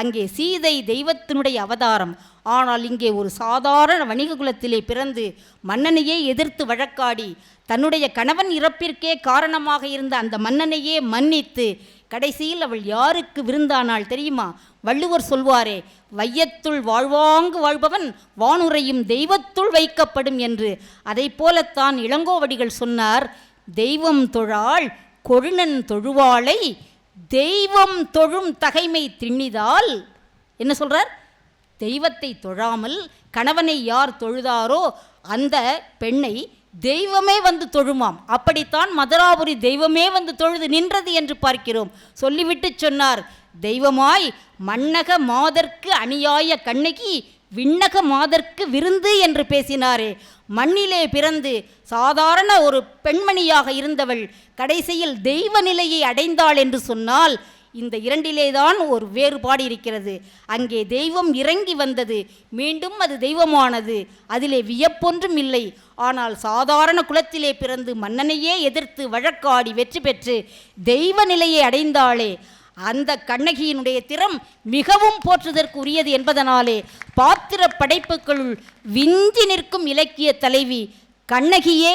அங்கே சீதை தெய்வத்தினுடைய அவதாரம். ஆனால் இங்கே ஒரு சாதாரண வணிக குலத்திலே பிறந்து மன்னனையே எதிர்த்து வழக்காடி தன்னுடைய கணவன் இறப்பிற்கே காரணமாக இருந்த அந்த மன்னனையே மன்னித்து கடைசியில் அவள் யாருக்கு விருந்தானாள் தெரியுமா? வள்ளுவர் சொல்வாரே வையத்துள் வாழ்வாங்கு வாழ்பவன் வானுரையும் தெய்வத்துள் வைக்கப்படும் என்று. அதை போலத்தான் இளங்கோவடிகள் சொன்னார் தெய்வம் தொழாள் கொழுநன் தொழுவாளை தெய்வம் தொழும் தகைமை திண்ணிதால் என்ன சொல்கிறார் தெய்வத்தை தொழாமல் கணவனை யார் தொழுதாரோ அந்த பெண்ணை தெய்வமே வந்து தொழுமாம். அப்படித்தான் மதுராபுரி தெய்வமே வந்து தொழுது நின்றது என்று பார்க்கிறோம். சொல்லிவிட்டு சொன்னார் தெய்வமாய் மன்னக மாதர்க்கு அணியாய கண்ணகி விண்ணக மாதர்க்கு விருந்து என்று பேசினாரே. மண்ணிலே பிறந்து சாதாரண ஒரு பெண்மணியாக இருந்தவள் கடைசியில் தெய்வ நிலையை அடைந்தாள் என்று சொன்னால் இந்த இரண்டிலேதான் ஒரு வேறுபாடு இருக்கிறது. அங்கே தெய்வம் இறங்கி வந்தது. மீண்டும் அது தெய்வமானது. அதிலே வியப்பொன்றும் இல்லை. ஆனால் சாதாரண குலத்திலே பிறந்து மன்னனையே எதிர்த்து வழக்காடி வெற்றி பெற்று தெய்வ நிலையை அடைந்தாளே. அந்த கண்ணகியினுடைய திறம் மிகவும் போற்றுதற்கு உரியது என்பதனாலே பாத்திர படைப்புகளுள் விஞ்சி நிற்கும் இலக்கிய தலைவி கண்ணகியே